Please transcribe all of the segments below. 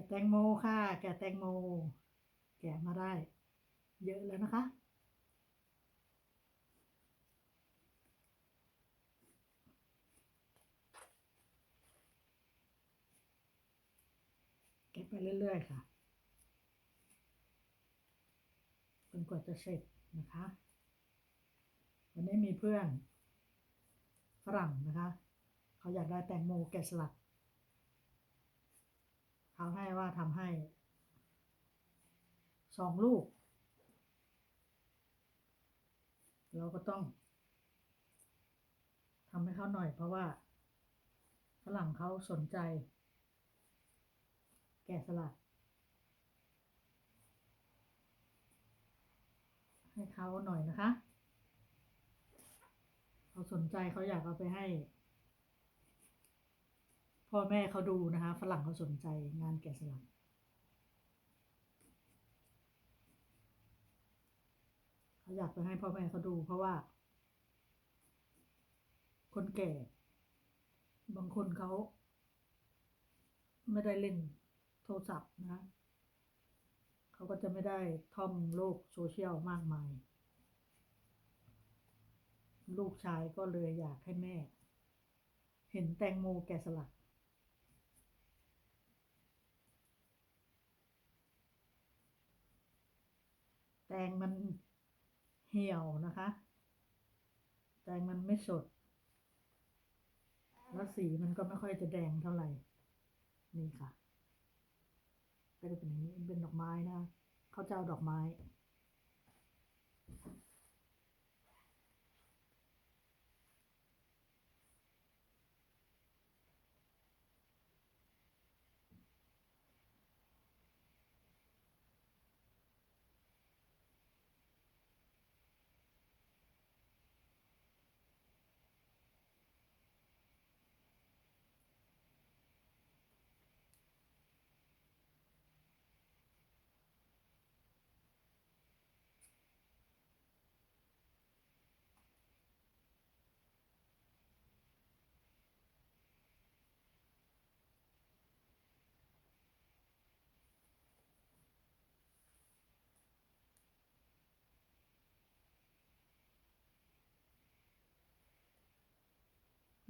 ะแตงโมค่ะ แกะแตงโม แกะมาได้ เยอะแล้วนะคะ แกะไปเรื่อยๆค่ะจนกว่าจะเสร็จนะคะ วันนี้มีเพื่อนฝรั่งนะคะ เขาอยากได้แตงโมแกะสลัก เขาให้ว่าทำให้สองลูก เราก็ต้องทำให้เขาหน่อยเพราะว่าฝรั่งเขาสนใจ แกะสลักให้เขาหน่อยนะคะ เขาสนใจเขาอยากเอาไปให้ พ่อแม่เขาดูนะคะ ฝรั่งเขาสนใจงานแกะสลักเขาอยากไปให้พ่อแม่เขาดูเพราะว่า คนแก่ บางคนเขาไม่ได้เล่นโทรศัพท์นะเขาก็จะไม่ได้ท่องโลกโซเชียลมากมาย ลูกชายก็เลยอยากให้แม่ เห็นแตงโมแกะสลัก แตงมันเหี่ยวนะคะ แตงมันไม่สด แล้วสีมันก็ไม่ค่อยจะแดงเท่าไหร่ นี่ค่ะ ก็จะเป็นอย่างนี้เป็นดอกไม้นะเขาจะเอาดอกไม้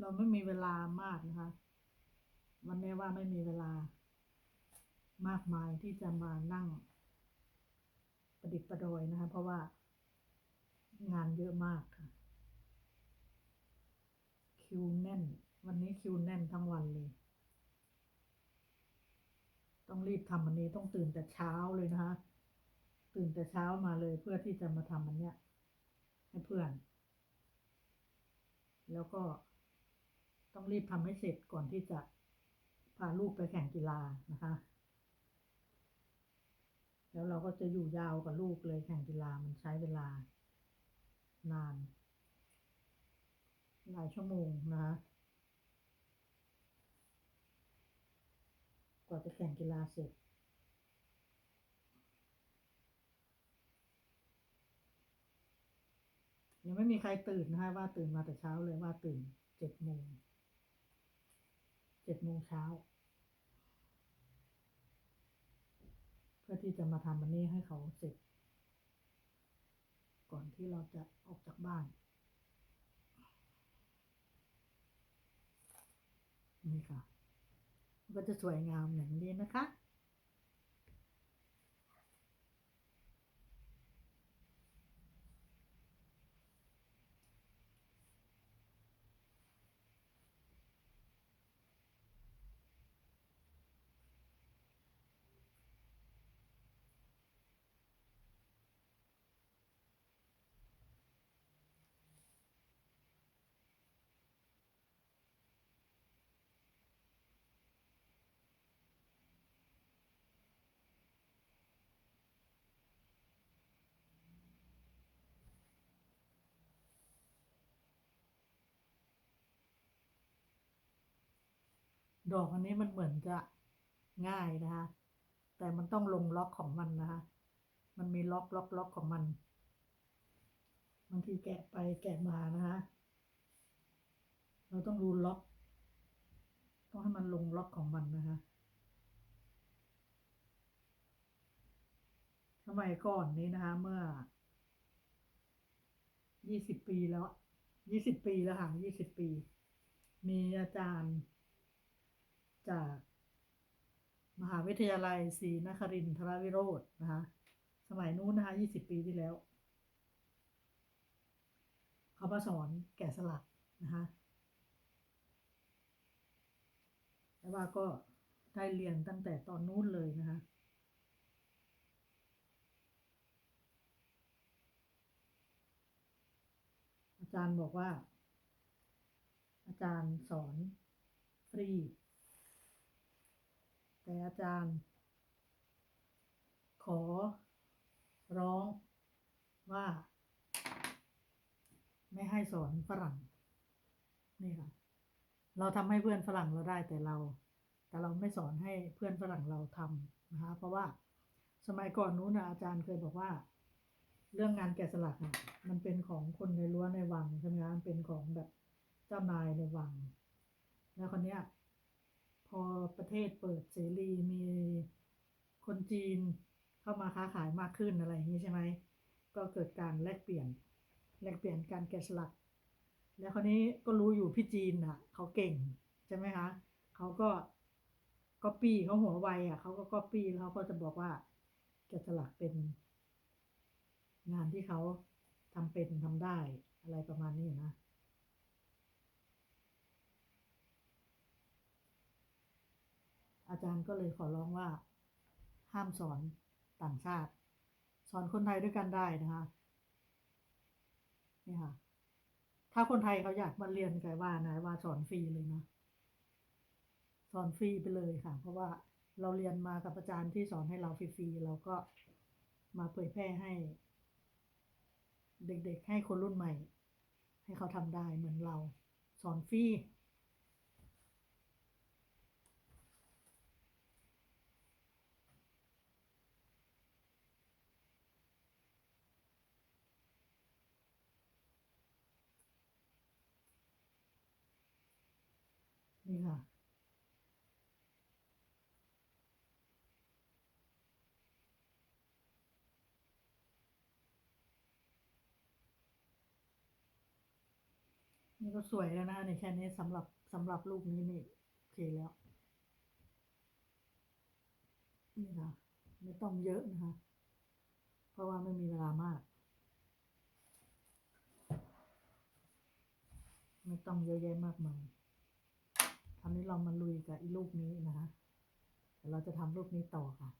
เราไม่มีเวลามากนะคะ วันนี้ว่าไม่มีเวลามากมายที่จะมานั่ง ประดิษฐ์ประดอยนะคะ เพราะว่างานเยอะมากค่ะ คิวแน่น วันนี้คิวแน่นทั้งวันเลย ต้องรีบทำอันนี้ต้องตื่นแต่เช้าเลยนะคะ ตื่นแต่เช้ามาเลยเพื่อที่จะมาทำอันเนี้ยให้เพื่อน แล้วก็ ต้องรีบทำให้เสร็จก่อนที่จะพาลูกไปแข่งกีฬานะคะ แล้วเราก็จะอยู่ยาวกับลูกเลยแข่งกีฬามันใช้เวลานาน หลายชั่วโมงนะคะกว่าจะแข่งกีฬาเสร็จยังไม่มีใครตื่นนะคะว่าตื่นมาแต่เช้าเลยว่าตื่นเจ็ดโมง เจ็ดโมงเช้า เพื่อที่จะมาทำอันนี้ให้เขาเสร็จ ก่อนที่เราจะออกจากบ้าน นี่ค่ะ ก็จะสวยงามอย่างนี้นะคะ ดอกอันนี้มันเหมือนจะง่ายนะคะ แต่มันต้องลงล็อกของมันนะคะ มันมีล็อกล็อกล็อกของมัน บางทีแกะไปแกะมานะคะ เราต้องดูล็อก ต้องให้มันลงล็อกของมันนะคะมัยก่อนนี้นะคะ เมื่อยี่สิบปีแล้วยี่สิบปีแล้วค่ะยี่สิบปี มีอาจารย์ จาก มหาวิทยาลัยศรีนครินทรวิโรจน์นะคะสมัยนู้นนะคะยี่สิบปีที่แล้ว เขามาสอนแกะสลักนะคะแต่ว่าก็ได้เรียนตั้งแต่ตอนนู้นเลยนะคะอาจารย์บอกว่า อาจารย์สอนฟรี แต่อาจารย์ ขอร้องว่า ไม่ให้สอนฝรั่ง นี่ค่ะ เราทำให้เพื่อนฝรั่งเราได้แต่เรา แต่เราไม่สอนให้เพื่อนฝรั่งเราทำนะคะ เพราะว่าสมัยก่อนนู้นนะอาจารย์เคยบอกว่า เรื่องงานแกะสลักมันเป็นของคนในรั้วในวังใช่ไหมคะมันเป็นของแบบเจ้านายในวัง แล้วคนเนี้ย อประเทศเปิดเสรีมีคนจีนเข้ามาค้าขายมากขึ้นอะไรอย่างนี้ใช่ไหมก็เกิดการแลกเปลี่ยนแลกเปลี่ยนการแกะสลัก แล้วคนนี้ก็รู้อยู่พี่จีนอะเขาเก่งใช่ไหมคะเขาก็ก๊อปปี้เขาหัวไวอะเขาก็ก๊อปปี้แล้วเขาก็จะบอกว่าแกะสลักเป็น งานที่เขาทำเป็นทำได้อะไรประมาณนี้นะ อาจารย์ก็เลยขอร้องว่า ห้ามสอนต่างชาติ สอนคนไทยด้วยกันได้นะคะนี่ค่ะ ถ้าคนไทยเขาอยากมาเรียนไกว่านะว่าสอนฟรีเลยนะสอนฟรีไปเลยค่ะ เพราะว่าเราเรียนมากับอาจารย์ที่สอนให้เราฟรีๆเราก็มาเผยแพร่ให้ เด็กๆให้คนรุ่นใหม่ ให้เขาทำได้เหมือนเราสอนฟรี นี่ค่ะ นี่ก็สวยแล้วนะในแค่นี้สำหรับสำหรับลูกนี้นี่โอเคแล้ว นี่ค่ะ ไม่ต้องเยอะนะคะ เพราะว่าไม่มีเวลามากไม่ต้องเยอะแยะมากมาย ราวนี้เรามาลุยกับอีลูกนี้นะคะเดี๋ยวเราจะทำรูปนี้ต่อค่ะ